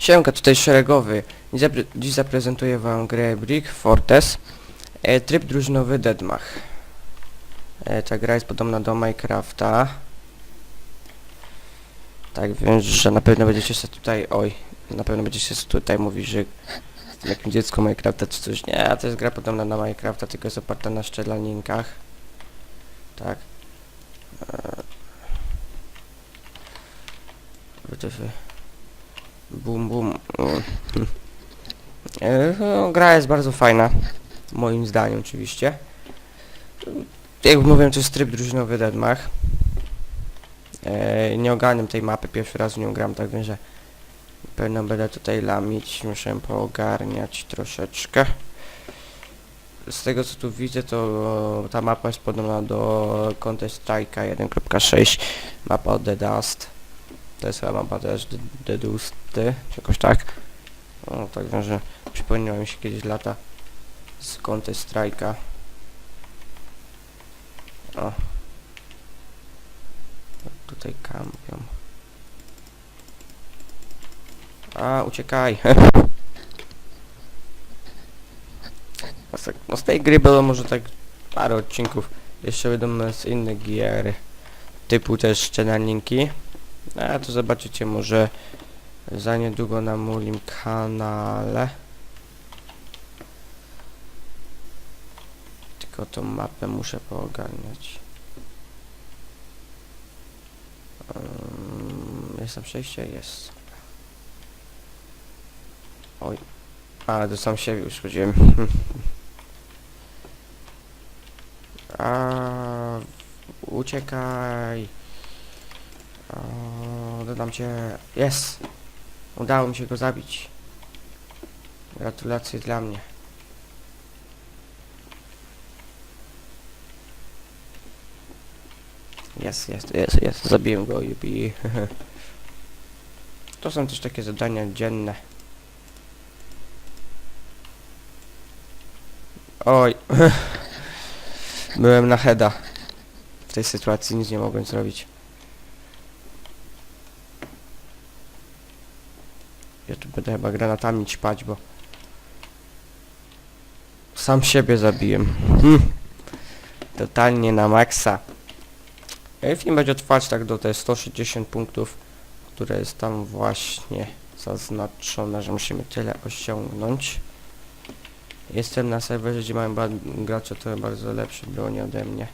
Siemka, tutaj Szeregowy. Dziś, dziś zaprezentuję wam grę Brick Fortress. E, tryb drużynowy Deadmach. E, ta gra jest podobna do Minecrafta. Tak więc, że na pewno będziecie się tutaj, oj, na pewno będziecie się tutaj mówić, że jestem jakimś dziecko Minecrafta czy coś. Nie, to jest gra podobna na Minecrafta, tylko jest oparta na szczelaninkach. Tak. E. Bum bum. E, no, gra jest bardzo fajna. Moim zdaniem oczywiście. Jak mówiłem, to jest tryb drużynowy Deadmach. E, nie ogarniam tej mapy, pierwszy raz w nią gram, tak więc, że pewno będę tutaj lamić, muszę poogarniać troszeczkę. Z tego co tu widzę, to ta mapa jest podobna do Contest Strike'a 1.6, mapa od The Dust. To jest chyba mapa też The, The Dusty, czy jakoś tak. O, tak wiem, że przypomniało mi się kiedyś lata z Contest Strike'a. O. Tutaj kampią. A, uciekaj. No z- No z tej gry było może tak parę odcinków. Jeszcze będą z innych gier. Typu też szczelaninki. A to zobaczycie może za niedługo na moim kanale. Tylko tą mapę muszę poogarniać. Um, jest tam przejście? Jest. Oj. A, do sam siebie już chodziłem. A, uciekaj. O, dodam cię. Jest! Udało mi się go zabić. Gratulacje dla mnie. Jest, jest, jest, jest. Zabiłem go, jupi. To są też takie zadania dzienne. Oj. Byłem na heada. W tej sytuacji nic nie mogłem zrobić. Ja tu będę chyba granatami ćpać, bo... Sam siebie zabiłem. Hmm. Totalnie na maksa. E, Film będzie trwać tak do te 160 punktów, które jest tam właśnie zaznaczone, że musimy tyle osiągnąć. Jestem na serwerze, gdzie mają gracze trochę bardzo lepsze broni ode mnie.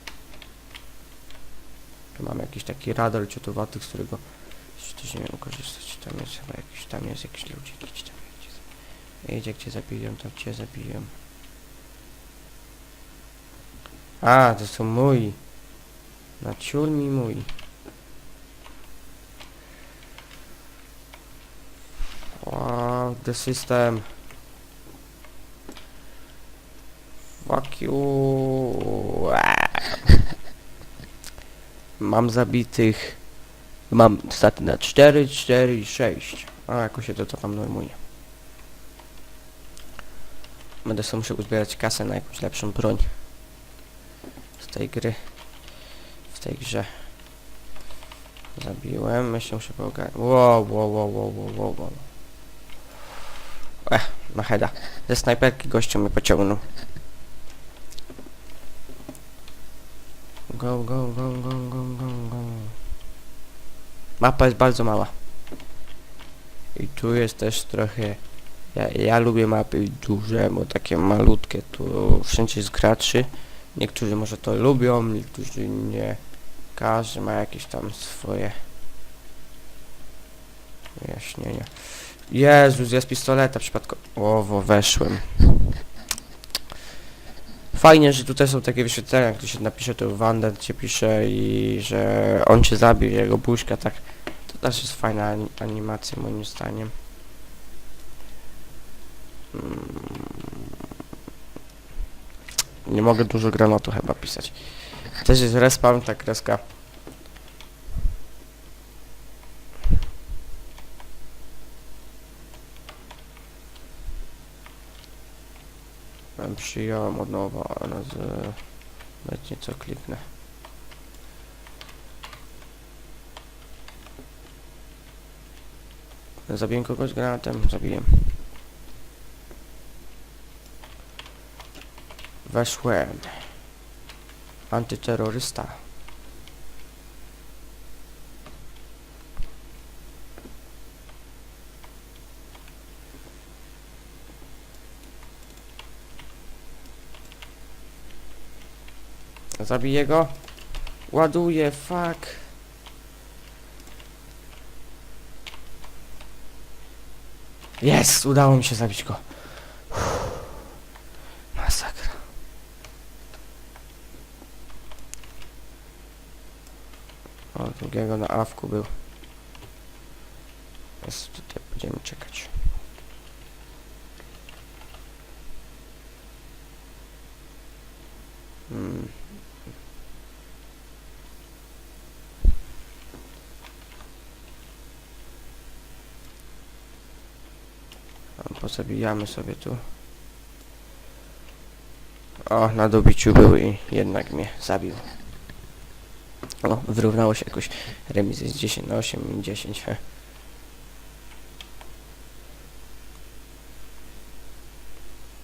Tu mam jakiś taki radar ciotowaty, z którego nie wiem korzystać. Tam jest chyba jakiś, tam jest jakiś ludzi, jakiś tam jedzie. Jedzie, gdzie zabiją, tam cię zabiją. A, to są mój. Na ciul mi mój. Wow, the system. Fuck you. Mam zabitych. Mam staty na 4, 4 i 6. A jakoś się to, to tam normuje. Będę sobie musiał uzbierać kasę na jakąś lepszą broń. Z tej gry. W tej grze. Zabiłem, myślę, muszę poogarnąć. Wow, wow, wow, wow, wow, wow, wow. Ech, na. Ze snajperki gościu mnie pociągnął. Go, go, go, go, go, go, go. Mapa jest bardzo mała. I tu jest też trochę... Ja, ja lubię mapy duże, bo takie malutkie, tu wszędzie jest. Niektórzy może to lubią, niektórzy nie. Każdy ma jakieś tam swoje wyjaśnienia. Jezus, z pistoleta przypadkowo weszłem. Fajnie, że tutaj są takie wyświetlenia, tu się napisze, to Wander cię pisze i że on cię zabił, jego buźka, tak. To też jest fajna ani- animacja moim zdaniem. Mm. Nie mogę dużo granatu chyba pisać. Też jest respawn, ta kreska. Przyjąłem od nowa, ale z... Nawet nieco kliknę. Zabiję kogoś granatem? Zabiję. Weszłem. Antyterrorysta. Zabiję go. Ładuję, fuck. Jest! Udało mi się zabić go. Masakra. O, drugiego na awku był. Jest tutaj, będziemy czekać. Hmm. A, Pozabijamy sobie tu. O, na dobiciu był i jednak mnie zabił. O, wyrównało się jakoś. Remis jest 10 na 8 i 10. he.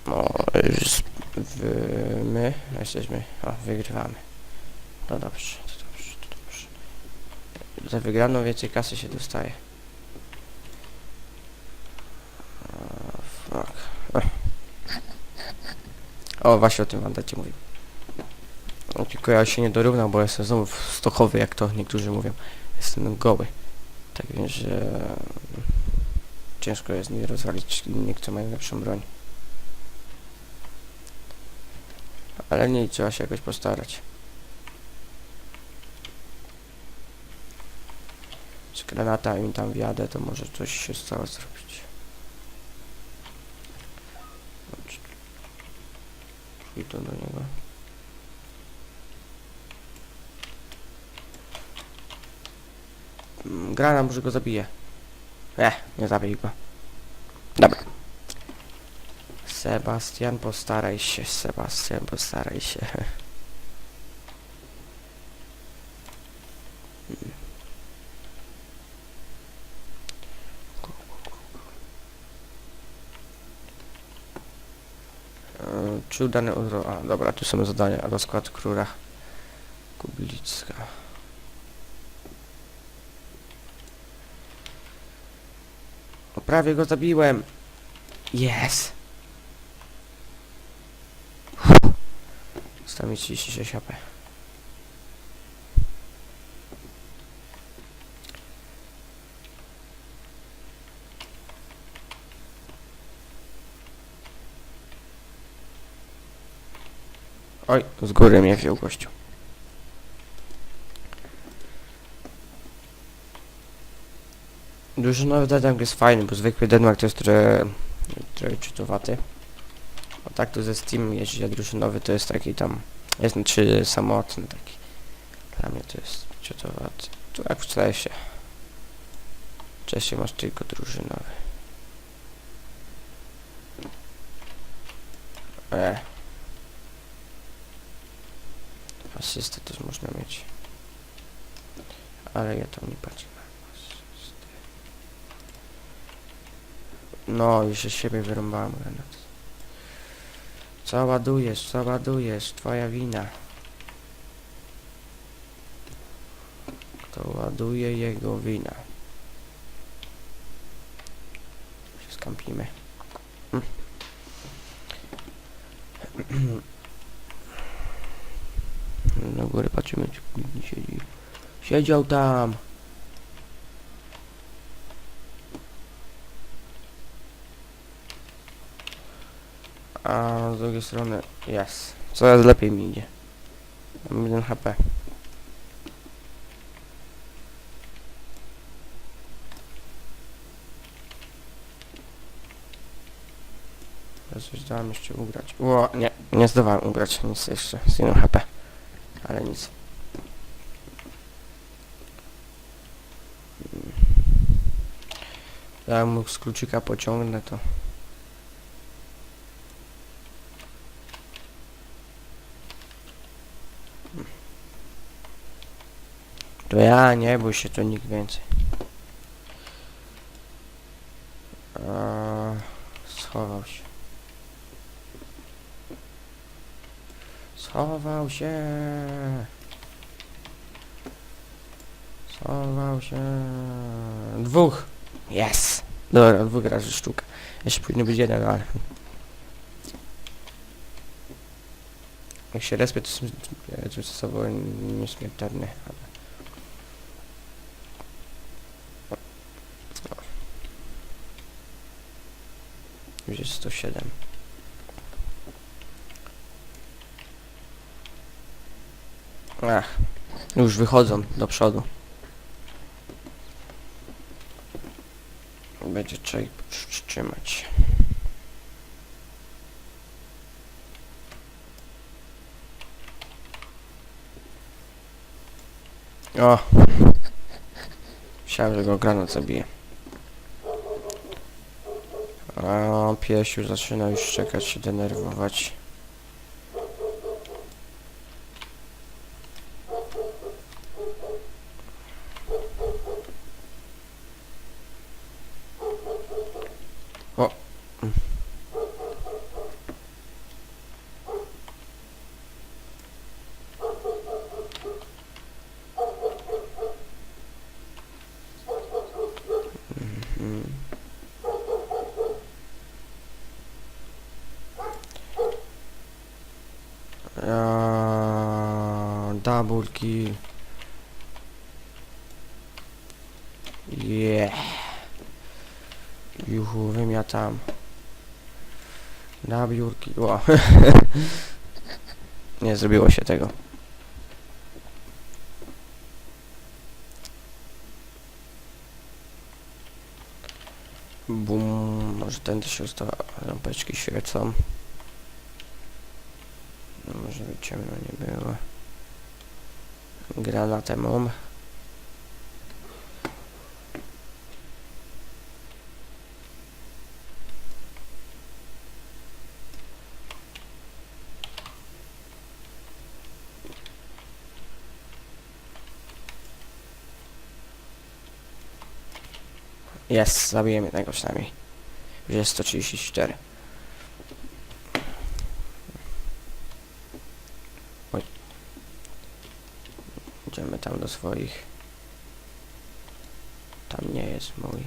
No, już w, my jesteśmy. O, wygrywamy. To dobrze, to dobrze, to dobrze. Za wygraną więcej kasy się dostaje. O, fuck. Ech. O, właśnie o tym mandacie mówię. O, Tylko ja się nie dorównał, bo jestem znowu stochowy, jak to niektórzy mówią. Jestem goły. Tak więc, że ciężko jest mi rozwalić innych, kto mają lepszą broń. Ale nie, trzeba się jakoś postarać. Z granata im tam wjadę, to może coś się stało zrobić. Idę do niego. Mm, Granat może go zabije. Eh, nie zabij go. Dobra. Sebastian, postaraj się, Sebastian, postaraj się. E, Czy odro... A, dobra, tu są zadania. Rozkład króla Kublicka. O, prawie go zabiłem. Yes. Zostało mi 36 HP. Oj, z góry mnie wziął gościu. Drużynowy Denmark jest fajny, bo zwykły Denmark to jest trochę, trochę czytowaty. A tak to ze Steam a drużynowy to jest taki tam, jest czy samotny taki. Dla mnie to jest czytowaty. Tu jak w się. Wcześniej masz tylko drużynowy. E. Asystę też można mieć. Ale ja tam nie patrzę na asystę. No, już z siebie wyrąbałem granat. Co ładujesz, co ładujesz? Twoja wina. Kto ładuje, jego wina. Się skampimy. Mm. Na górę patrzymy, czy nie siedzi. Siedział tam. A z drugiej strony jest. Coraz lepiej mi idzie. Mam 1 HP. Ja coś dałem jeszcze ugrać. Ło, nie, nie zdawałem ugrać nic jeszcze z 1 HP. Ale nic. Jak mógł z kluczyka pociągnę to... To ja, nie bój się, to nikt więcej. Schował się. Schował się. Schował się. Dwóch. Yes. Dobra, dwóch razy sztuka. Jeszcze powinien być jeden, ale... Jak się respie, to są sobą nieśmiertelny. Ale... Już jest 107. Ach, już wychodzą do przodu. Będzie trzeba ich przytrzymać. O! Myślałem, że go granat zabije. A pies już zaczyna już czekać, się denerwować. Eee, double kill. Yeah. Juhu, wymiatam. Double kill. O. Nie zrobiło się tego. Bum, może tędy się ustała, lampeczki świecą. No może by ciemno nie było. Granatem mam. Jest, zabiję jednego przynajmniej. Już jest 134. Idziemy tam do swoich. Tam nie jest mój.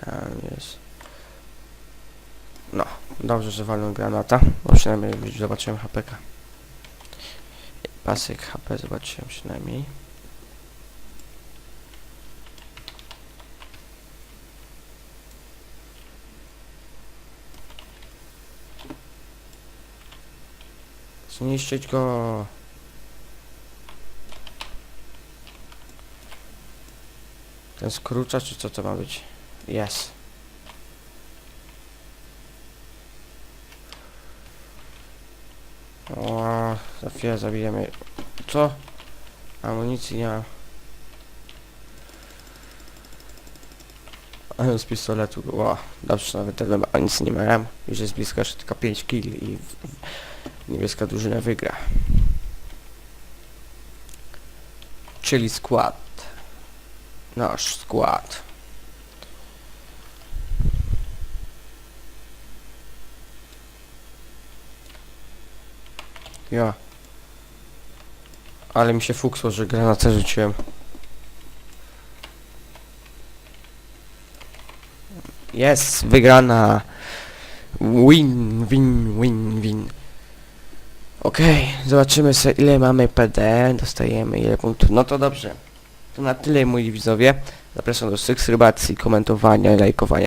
Tam jest. No, dobrze, że walną granata, bo przynajmniej zobaczyłem HPK. Pasek HP zobaczyłem przynajmniej. Zniszczyć go. Ten skrócza, czy co to ma być? Jest. O, za chwilę zabijemy. Co? Amunicji nie ma. Ale z pistoletu, ła, dobrze, nawet tyle amunicji nie miałem. Już jest blisko jeszcze tylko 5 kill i niebieska drużyna wygra. Czyli skład. Nasz skład. Ja. Ale mi się fuksło, że granatę rzuciłem. Jest, wygrana. Win, win, win, win. Okej, zobaczymy sobie ile mamy PD, dostajemy ile punktów. No to dobrze. To na tyle moi widzowie. Zapraszam do subskrybacji, komentowania, lajkowania.